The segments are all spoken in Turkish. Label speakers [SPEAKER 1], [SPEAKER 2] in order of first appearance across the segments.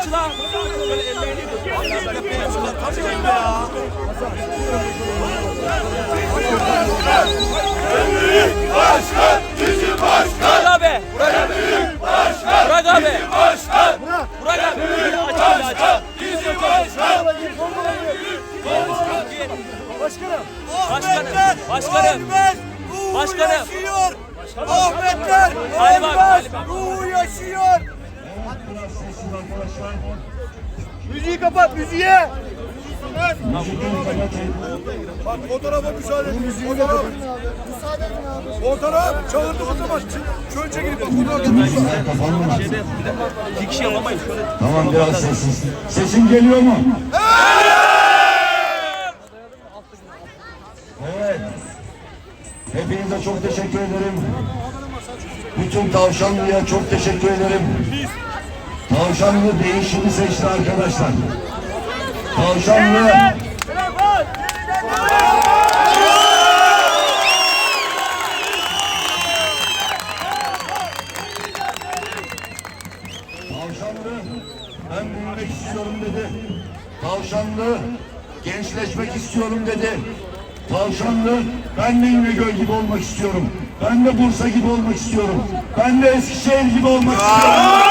[SPEAKER 1] aç lan. Böyle ellerini
[SPEAKER 2] Başkan bizim başkan.
[SPEAKER 3] Bak fotoğrafa müsaade edin. Fotoğraf. Müsaade edin abi. Fotoğraf çağırdığımız zaman çöl çekilip bak fotoğraf
[SPEAKER 1] İki kişi yapamayız. Şöyle
[SPEAKER 4] Tamam biraz sessiz. Sesim geliyor mu? Evet. Hepinize çok teşekkür ederim. Bütün Tavşanlı'ya çok teşekkür ederim. Tavşanlı değişimi seçti arkadaşlar. Tavşanlı Tavşanlı ben büyümek istiyorum dedi. Tavşanlı gençleşmek istiyorum dedi. Tavşanlı ben de İnegöl gibi olmak istiyorum. Ben de Bursa gibi olmak istiyorum. Ben de Eskişehir gibi olmak istiyorum.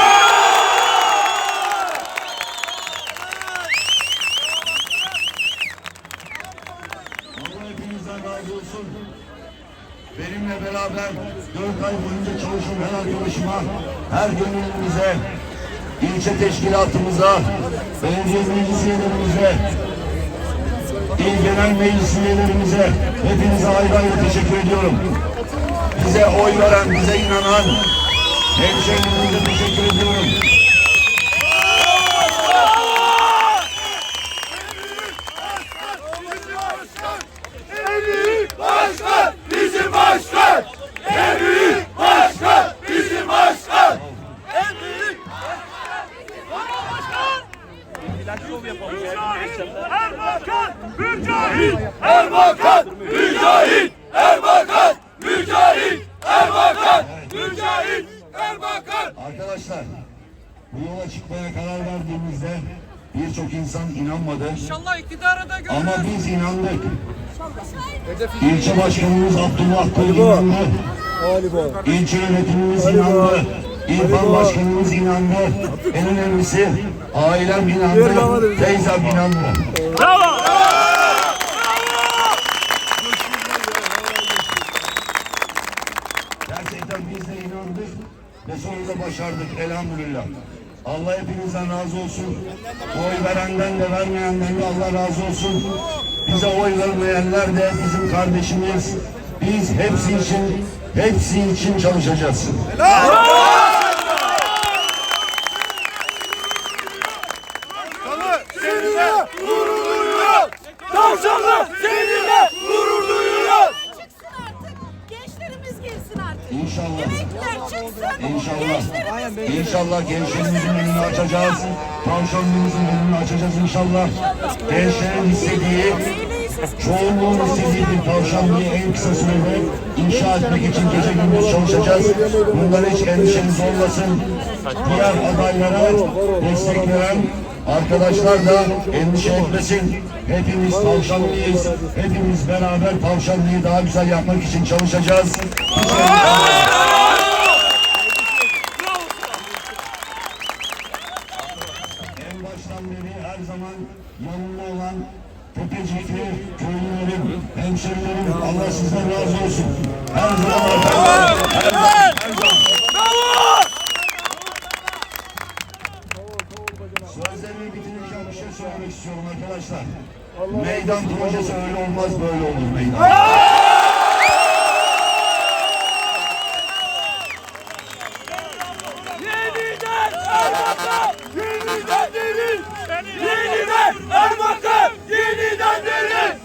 [SPEAKER 4] Teşkilatımıza, belediye meclis üyelerimize, il genel meclis üyelerimize hepinize ayrı ayrı teşekkür ediyorum. Bize oy veren, bize inanan hemşehrilerimize teşekkür ediyorum.
[SPEAKER 2] En büyük başkan bizim başkan. En büyük başkan bizim başkan. En büyük Erbakan Mücahit Erbakan Mücahit Erbakan Mücahit Erbakan Mücahit Erbakan
[SPEAKER 4] Arkadaşlar bu yola çıkmaya karar verdiğimizde birçok insan inanmadı.
[SPEAKER 1] İnşallah iktidara da görürüz.
[SPEAKER 4] Ama biz inandık. İlçe başkanımız Abdullah Kul inandı. İlçe yönetimimiz inandı. İrfan başkanımız inandı. En önemlisi ailem inandı. Teyzem inandı. Gerçekten biz de inandık ve sonunda başardık elhamdülillah. Allah hepinizden razı olsun. Oy verenden de vermeyenden de Allah razı olsun. Bize oy vermeyenler de bizim kardeşimiz. Biz hepsi için, hepsi için çalışacağız. İnşallah. İnşallah. İnşallah gençlerimizin önünü açacağız. Tavşanlığımızın önünü açacağız inşallah. Gençlerin istediği, çoğunluğun istediği tavşanlığı en kısa sürede inşa etmek için gece gündüz çalışacağız. Bundan hiç endişeniz olmasın. Diğer adaylara destek veren arkadaşlar da endişe etmesin. Hepimiz tavşanlıyız. Hepimiz beraber tavşanlıyı daha güzel yapmak için çalışacağız. Hiç endişe En baştan beri her zaman yanımda olan Tepecikli köylülerim, hemşerilerim Allah sizden razı olsun. Her zaman arkamda. Her zaman. Her zaman. Sözlerimi bitirirken bir şey söylemek istiyorum arkadaşlar. Meydan projesi öyle olmaz böyle olur meydan.
[SPEAKER 2] Yeniden Erbakan! Yeniden derin! Yeniden Erbakan! Yeniden derin!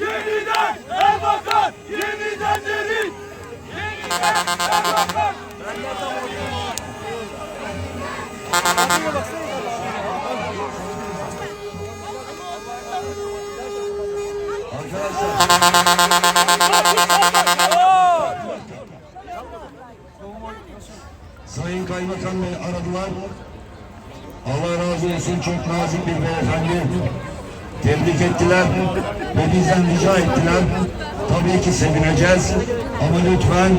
[SPEAKER 2] Yeniden Erbakan! Yeniden derin! Yeniden Erbakan!
[SPEAKER 4] Arkadaşlar Sayın Kaymakam Bey aradılar. Allah razı olsun çok nazik bir beyefendi. Tebrik ettiler ve bizden rica ettiler. Tabii ki sevineceğiz ama lütfen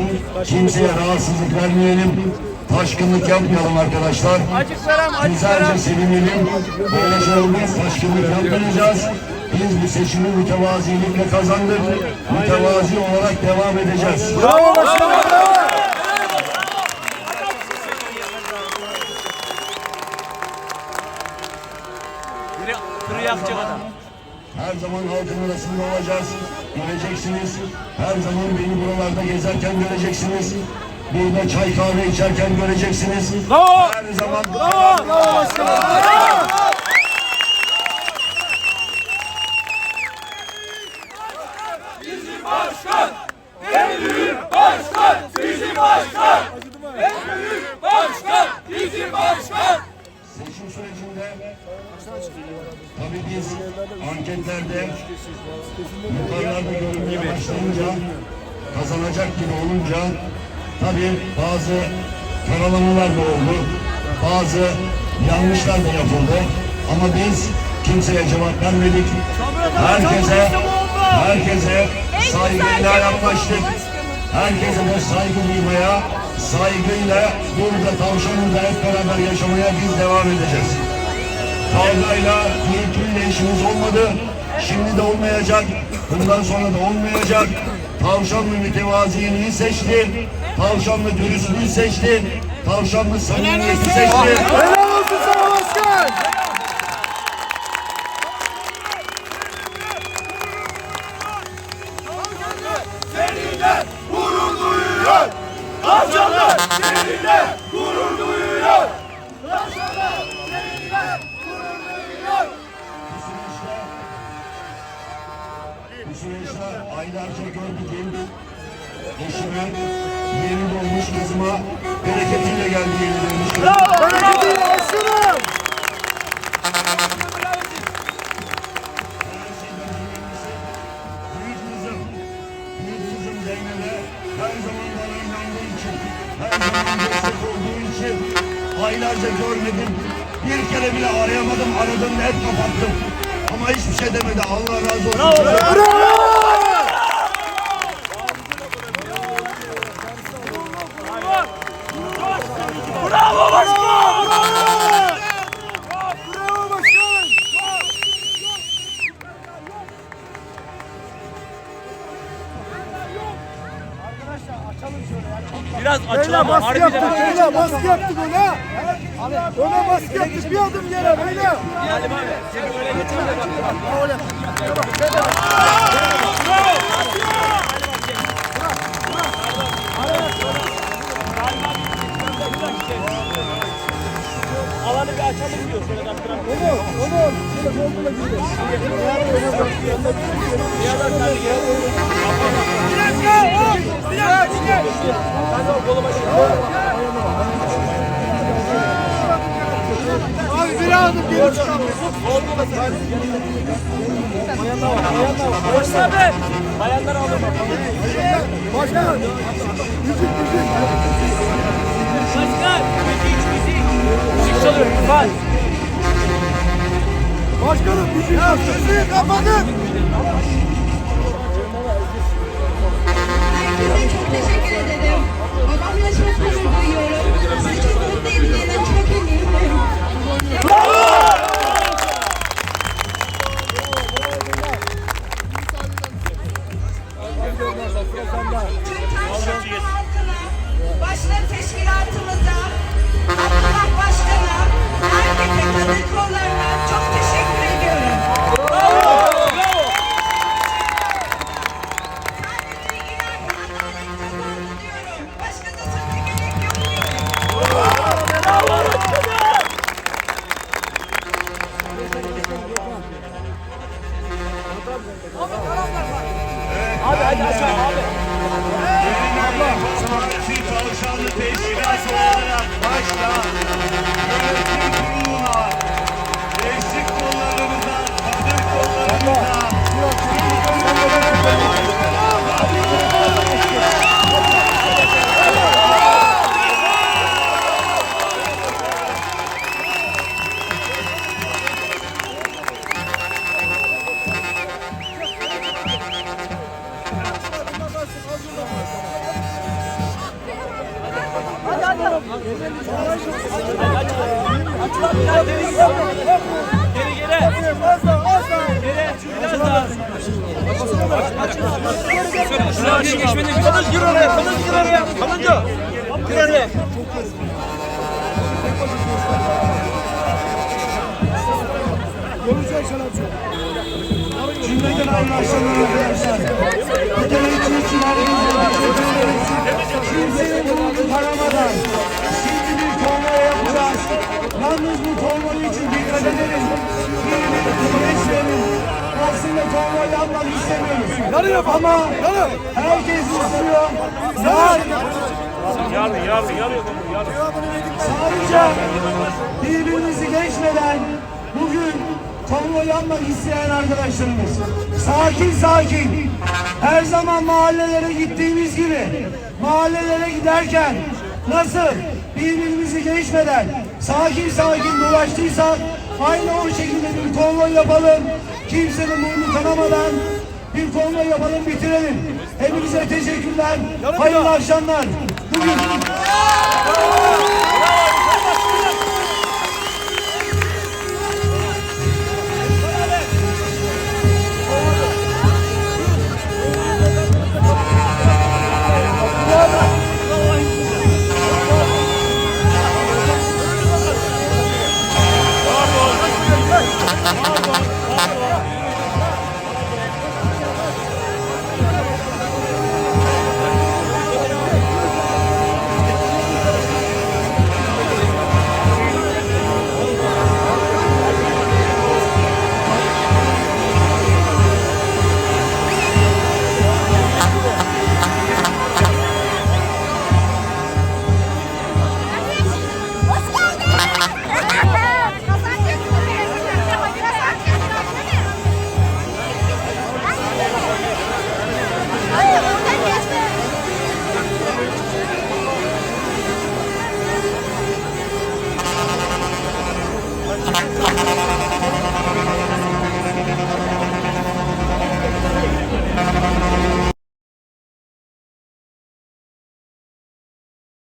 [SPEAKER 4] kimseye rahatsızlık vermeyelim. Taşkınlık yapmayalım arkadaşlar. Güzelce sevinelim. Böyle şey olmaz. Taşkınlık yapmayacağız. Biz bu seçimi mütevazilikle kazandık. Mütevazi olarak devam edeceğiz.
[SPEAKER 3] Bravo başkanım. Bravo.
[SPEAKER 4] Her zaman halkın arasında olacağız. Göreceksiniz. Her zaman beni buralarda gezerken göreceksiniz. Burada çay kahve içerken göreceksiniz. Her zaman
[SPEAKER 3] Bravo başkanım. Bravo.
[SPEAKER 4] Seçim sürecinde tabii biz anketlerde yukarılarda görünmeye başlayınca kazanacak gibi olunca tabii bazı karalamalar da oldu. Bazı yanlışlar da yapıldı. Ama biz kimseye cevap vermedik. Herkese herkese saygıyla yaklaştık. Herkese de saygı duymaya, saygıyla burada Tavşanlı'da hep beraber yaşamaya biz devam edeceğiz. Kavgayla, gürültüyle işimiz olmadı. Şimdi de olmayacak. Bundan sonra da olmayacak. Tavşanlı mütevaziliği seçti. Tavşanlı dürüstlüğü seçti. Tavşanlı samimiyeti seçti.
[SPEAKER 3] Helal olsun sana başkan.
[SPEAKER 4] Bu süreçte aylarca gördüğüm eşime yeni doğmuş kızıma bereketiyle geldi yeni doğmuş kızıma.
[SPEAKER 3] Bereketiyle başkanım.
[SPEAKER 4] Büyük kızım, büyük kızım Zeynep'e her zaman bana inandığı için, her zaman destek olduğu için aylarca görmedim. Bir kere bile arayamadım, aradım hep kapattım. Ama hiçbir şey demedi. Allah razı olsun.
[SPEAKER 3] Bravo.
[SPEAKER 1] Biraz
[SPEAKER 3] Beyler
[SPEAKER 1] açılama.
[SPEAKER 3] baskı
[SPEAKER 1] Harbiden
[SPEAKER 3] yaptık beyler baskı yaptık öne. Öne baskı yaptık bir adım geri beyler.
[SPEAKER 1] Halim abi. Seni öyle getirme bak. Alanı bir açalım diyor. Şöyle kaptıran.
[SPEAKER 3] Onu, onu. Şöyle koltuğuna gidiyor. Abi bir adım geri çıkalım.
[SPEAKER 1] Başla abi. Bayanlar alın.
[SPEAKER 3] Başkan. Müzik müzik.
[SPEAKER 1] Bak.
[SPEAKER 3] Başkanım müzik. Ya müziği kapatın.
[SPEAKER 5] Herkese çok teşekkür ederim. Babamla çok gurur duyuyorum. Sizi çok mutlu edeceğine çok eminim. Tüm
[SPEAKER 1] Karşıya geçmedi. Kılıç gir oraya. Kılıç gir oraya. Kılıcı. Gir oraya.
[SPEAKER 3] Abi.
[SPEAKER 4] Cümleten hayırlı akşamlar arkadaşlar. Bu teveccüh için herkese aslında konvoy yapmak istemiyoruz.
[SPEAKER 3] Yarın.
[SPEAKER 4] Ama
[SPEAKER 3] Yarın.
[SPEAKER 4] herkes istiyor.
[SPEAKER 1] Yarın yarın yarın. yarın.
[SPEAKER 4] Sadece birbirimizi geçmeden bugün konvoy yapmak isteyen arkadaşlarımız sakin sakin her zaman mahallelere gittiğimiz gibi mahallelere giderken nasıl birbirimizi geçmeden sakin sakin dolaştıysak aynı o şekilde bir konvoy yapalım. Kimsenin burnu kanamadan bir konvoy yapalım bitirelim. Hepinize teşekkürler. Hayırlı akşamlar. Bugün